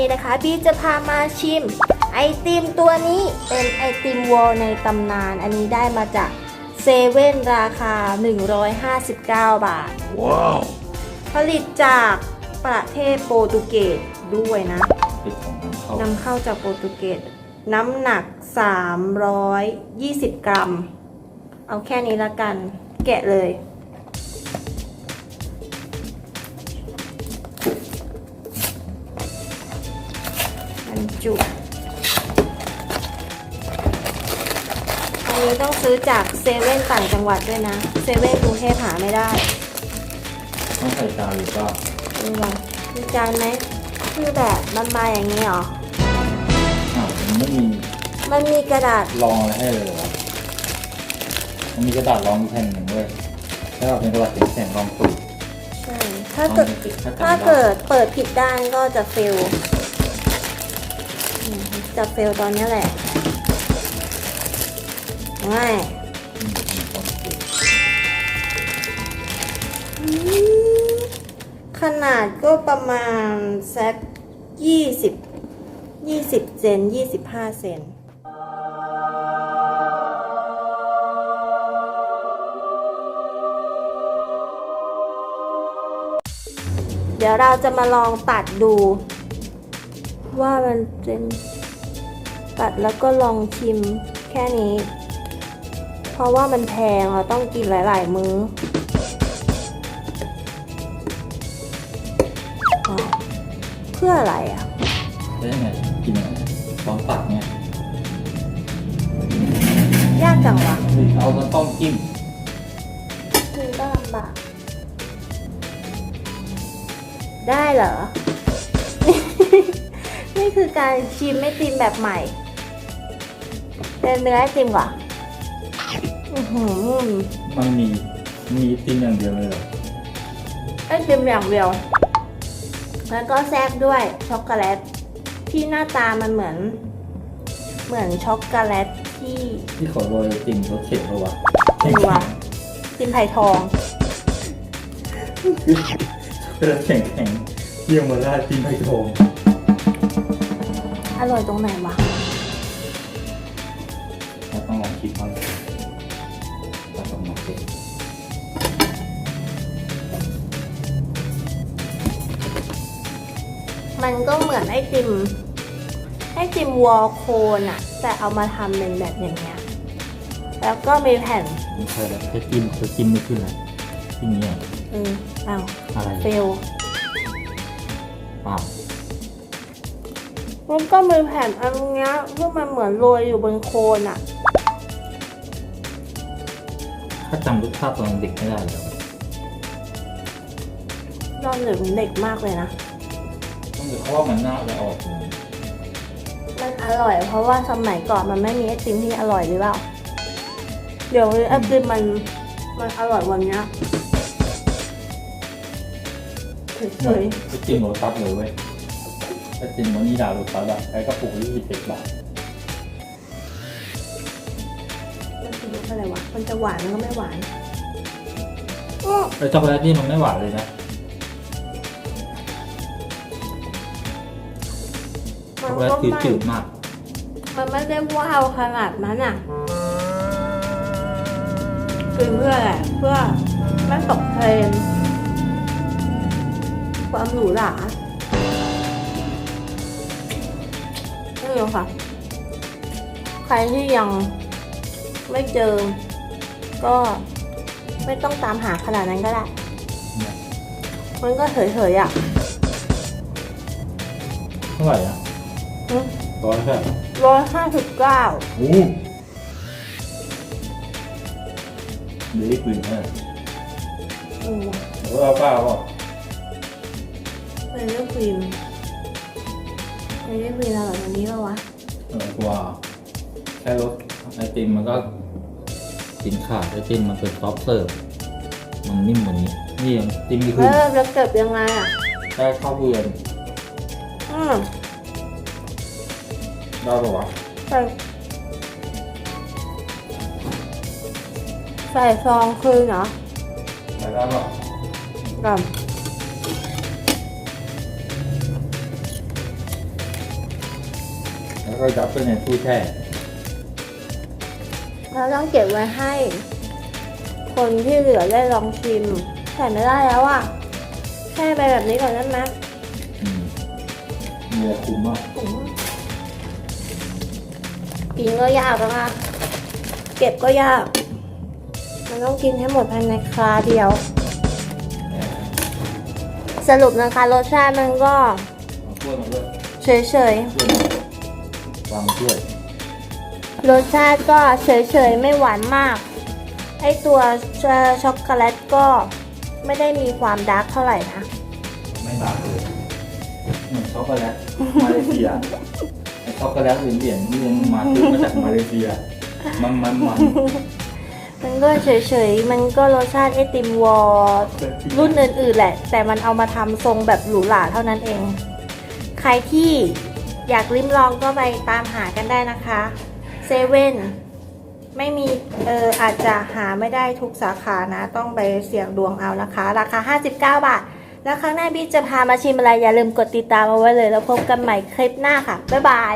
นี้นะคะบีจะพามาชิม ไอติมตัวนี้เป็นไอติมวอลในตำนาน อันนี้ได้มาจากเซเว่นราคา 159 บาท ว้าว ผลิตจากประเทศโปรตุเกสด้วยนะติดของน้ำเข้านำเข้าจากโปรตุเกสน้ำหนัก 320 กรัม เอาแค่นี้ละกัน แกะเลย ซื้อจากเซเว่นต่างจังหวัดด้วยนะเซเว่นกรุงเทพหาไม่ได้ต้องใส่จานหรือเปล่าดูหรอมีจานไหมคือแบบมันมาอย่างนี้เหรออ้าวมันไม่มีมันมีกระดาษรองอะไรให้เลยเหรอมันมีกระดาษรองอยู่แผ่นหนึ่งด้วยถ้าเราเป็นกระดาษแข็งๆรองตูดใช่ถ้าเกิดถ้าจำได้ถ้าเกิดเปิดผิดด้านก็จะเฟลอืมจะเฟลตอนนี้แหละ ง่ายขนาดก็ประมาณสักยี่สิบยี่สิบเซนยี่สิบห้าเซนเดี๋ยวเราจะมาลองตัดดู ว่ามันเป็นตัดแล้วก็ลองชิมแค่นี้ เพราะว่ามันแพงเราต้องกินหลาย ๆ มื้อว้าวเพื่ออะไรอะได้ยังไงกินยังไงพร้อมตัดเนี่ยยากจังวะหรือเอามาต้มจิ้มกินก็ลำบากได้เหรอ นี่คือการชิมไอติมแบบใหม่เป็นเนื้อไอติมก่อน อื้อหือมันมีมีติมอย่างเดียวเลยเหรอไอติมอย่างเดียว แล้วก็แทรกด้วยช็อกโกแลตที่หน้าตามันเหมือน เหมือนช็อกโกแลตที่ที่ขอโรยติมรสเข็มปะวะไม่รู้อะติมไผ่ทองเป็นแข็งแข็งๆเยี่ยมมาราดติมไผ่ทองอร่อยตรงไหนวะ เราต้องลองคิดบ้าง มันก็เหมือนไอติมไอติมวอลโคนอะแต่เอามาทำเป็นแบบอย่างเงี้ยแล้วก็มีแผ่นไม่ใช่แล้วแค่จิ้มคือจิ้มไม่ขึ้นเลยที่นี้อะเอออ้าวอะไรเฟลเปล่ามันก็มีแผ่นอันเนี้ยที่มันเหมือนโรยอยู่บนโคนอะถ้าจำรสชาติตอนเด็กไม่ได้เลยยอดเหลือเด็กมากเลยนะ ต้องเพราะว่ามันน่าจะออกเหมือนมันอร่อย เพราะว่าสมัยก่อนมันไม่มีไอติมที่อร่อยหรือเปล่า เดี๋ยวนี้ไอติมมันมันอร่อยวันเนี้ยเฉยไอติมโรตัสเลยเว้ยไอติมวานิลาโรตัสอะไอ้กระปุกยี่สิบเจ็ดบาทๆมันคือรสอะไรวะ มันจะหวานมันก็ไม่หวานอื้อไอช็อกโกแลตนี่มันไม่หวานเลยนะ มัอกนโกแลตก็คือไม่จืดมาก มันไม่ได้ว้าวขนาดนั้นอะกินเพื่ออะไรเพื่อไม่ตกเทรนด์ความหรูหรานี่เลยค่ะ ใครที่ยังไม่เจอ ก็ไม่ต้องตามหาขนาดนั้นก็ได้มันก็เฉยๆอะ เท่าไหร่อะ ร้อยแค่ร้อยห้าสิบเก้าโอ้เดี๋ยวรีบคืนให้อืมหรือว่าเอาเปล่าเปล่าเป็นเรื่องฟิล์มเป็นเรื่องฟิล์มอะไรแบบนี้ป่าวะเออกว่าแค่รสไอติมมันก็กินขาดไอติมมันเป็นซอฟต์เสิร์ฟมันนิ่มกว่านี้นี่ยังจิ้มไม่เอขึ้นอแล้วเก็บยังไงอะแค่ข้าวเบือนอืม ได้ปะวะใส่ใส่ซองคืนเหรอได้ได้ปะกับก็ยัดไปในตู้แช่เราต้องเก็บไว้ให้ คนที่เหลือได้ลองชิมใส่ไม่ได้แล้วอะแช่ไปแบบนี้ก่อนได้ไหมอืมเนื้อคุ้มมาก กินก็ยากแล้วนะเก็บก็ยาก มันต้องกินให้หมดภายในคราเดียว สรุปนะคะรสชาติมันก็เอาถ้วยมาด้วยเฉยถ้วยมาวางถ้วยๆรสชาติก็เฉยๆไม่หวานมาก ไอตัวช็อกโกแลตก็ไม่ได้มีความดาร์กเท่าไหร่นะ ไม่ต่างเลยเหมือนช็อกโกแลตมาเลเซียไอ ช็อกโกแลตเหรียญๆนี่ยังมาซื้อมาจากมาเลเซีย มันมันมันมันก็เฉยๆ มันก็รสชาติไอติมวอลรุ่นอื่นๆแหละ แต่มันเอามาทำทรงแบบหรูหราเท่านั้นเอง ใครที่อยากลิ้มลองก็ไปตามหากันได้นะคะเซเว่นไม่มีเอออาจจะหาไม่ได้ทุกสาขานะ ต้องไปเสี่ยงดวงเอานะคะ ราคา 59 บาท แล้วครั้งหน้าพี่จะพามาชิมอะไรอย่าลืมกดติดตามเอาไว้เลย แล้วพบกันใหม่คลิปหน้าค่ะ บ๊ายบาย